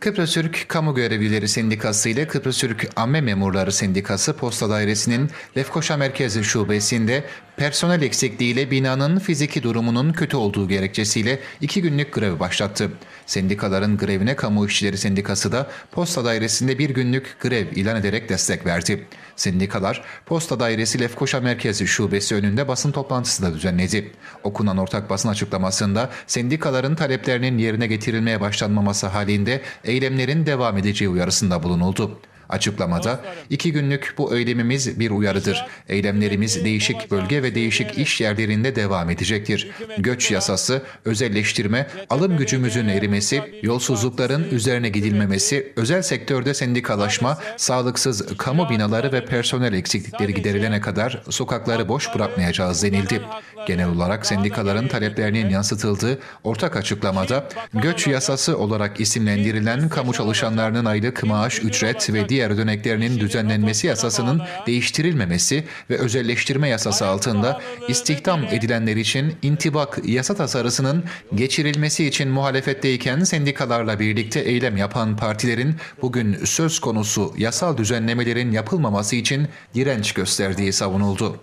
Kıbrıs Türk Kamu Görevlileri Sendikası ile Kıbrıs Türk Amme Memurları Sendikası Posta Dairesi'nin Lefkoşa Merkezi Şubesi'nde personel eksikliğiyle binanın fiziki durumunun kötü olduğu gerekçesiyle iki günlük grev başlattı. Sendikaların grevine Kamu İşçileri Sendikası da Posta Dairesi'nde bir günlük grev ilan ederek destek verdi. Sendikalar Posta Dairesi Lefkoşa Merkezi Şubesi önünde basın toplantısı da düzenledi. Okunan ortak basın açıklamasında sendikaların taleplerinin yerine getirilmeye başlanmaması halinde eylemlerin devam edeceği uyarısında bulunuldu. Açıklamada iki günlük bu eylemimiz bir uyarıdır. Eylemlerimiz değişik bölge ve değişik iş yerlerinde devam edecektir. Göç yasası, özelleştirme, alım gücümüzün erimesi, yolsuzlukların üzerine gidilmemesi, özel sektörde sendikalaşma, sağlıksız kamu binaları ve personel eksiklikleri giderilene kadar sokakları boş bırakmayacağız denildi. Genel olarak sendikaların taleplerinin yansıtıldığı ortak açıklamada göç yasası olarak isimlendirilen kamu çalışanlarının aylık maaş, ücret ve diğer yer ödeneklerinin düzenlenmesi yasasının değiştirilmemesi ve özelleştirme yasası altında istihdam edilenler için intibak yasa tasarısının geçirilmesi için muhalefetteyken sendikalarla birlikte eylem yapan partilerin bugün söz konusu yasal düzenlemelerin yapılmaması için direnç gösterdiği savunuldu.